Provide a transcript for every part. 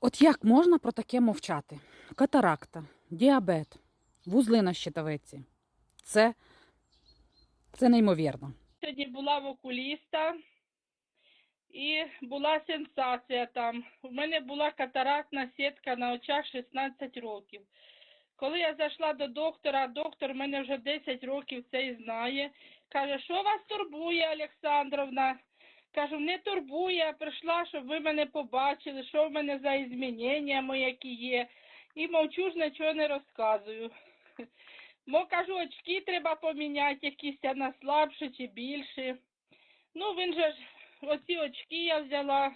От як можна про таке мовчати? Катаракта, діабет, вузли на щитовиці. Це, це неймовірно. Сьогодні була в окуліста і була сенсація там. У мене була катарактна сітка на очах 16 років. Коли я зайшла до доктора, доктор мене вже 10 років це і знає. Каже, що вас турбує, Олександровна? Кажу, не турбує, я прийшла, щоб ви мене побачили, що в мене за змінення які є. І мовчу ж нічого не розказую. Мо кажу, очки треба поміняти, якісь на слабше чи більше. Ну, він же ж, оці очки я взяла,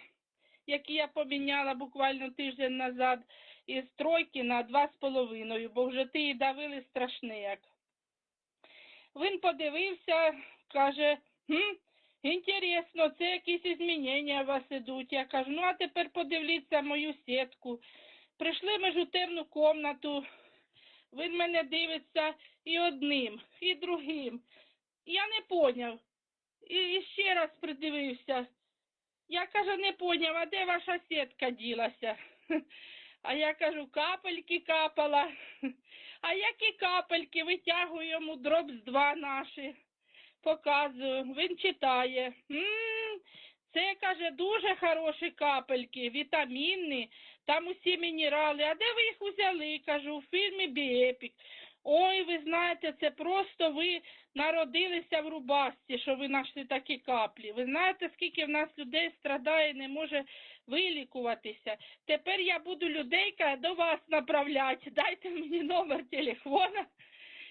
які я поміняла буквально тиждень назад, із тройки на два з половиною, бо вже ті давили страшне як. Він подивився, каже, хм, інтересно, це якісь змінення у вас ідуть. Я кажу, ну а тепер подивіться мою сітку. Прийшли ми ж у темну комнату, він мене дивиться і одним, і другим. Я не поняв. І, і ще раз придивився. Я кажу, не поняв, а де ваша сітка ділася? А я кажу, капельки капала. А які капельки? Витягую йому дроб з два наші. Показую. Він читає. це, каже, дуже хороші капельки, вітамінні, там усі мінерали. А де ви їх узяли? Кажу, у фільмі Біепік. Ой, ви знаєте, це просто ви народилися в рубасці, що ви знайшли такі каплі. Ви знаєте, скільки в нас людей страдає, не може вилікуватися. Тепер я буду людей до вас направляти. Дайте мені номер телефона,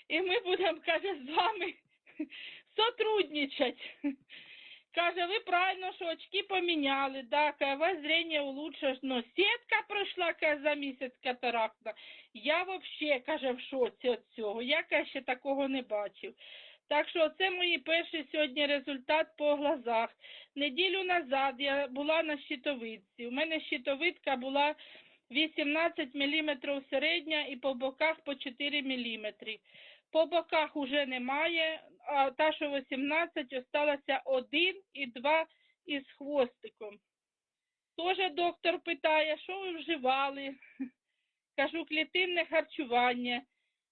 і ми будемо, каже, з вами сотрудничати. Каже, ви правильно, що очки поміняли, да, каже, вас зрення улучшилось, но сітка пройшла, каже, за місяць катарактна. Я вообще, каже, в шоці від цього. Я, каже, ще такого не бачив. Так що це мої перший сьогодні результат по глазах. Неділю назад я була на щитовидці. У мене щитовидка була 18 мм середня і по боках по 4 мм. По боках уже немає, а та, що 18, осталося 1 і 2 із хвостиком. Тоже доктор питає, що ви вживали? Кажу, клітинне харчування.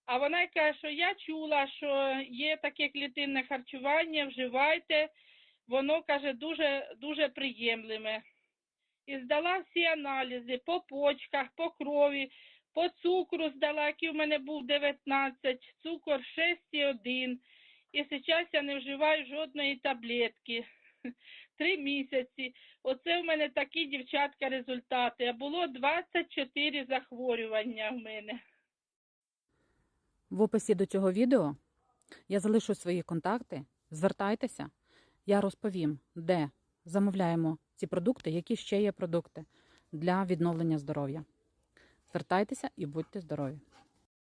А вона каже, що я чула, що є таке клітинне харчування, вживайте, воно каже дуже, дуже приємлиме. І здала всі аналізи по почках, по крові, по цукру здала, який у мене був 19, цукор 6,1. І зараз я не вживаю жодної таблетки. Три місяці. Оце в мене такі, дівчатка, результати. А було 24 захворювання в мене. В описі до цього відео я залишу свої контакти. Звертайтеся, я розповім, де замовляємо ці продукти, які ще є продукти для відновлення здоров'я. Звертайтеся і будьте здорові!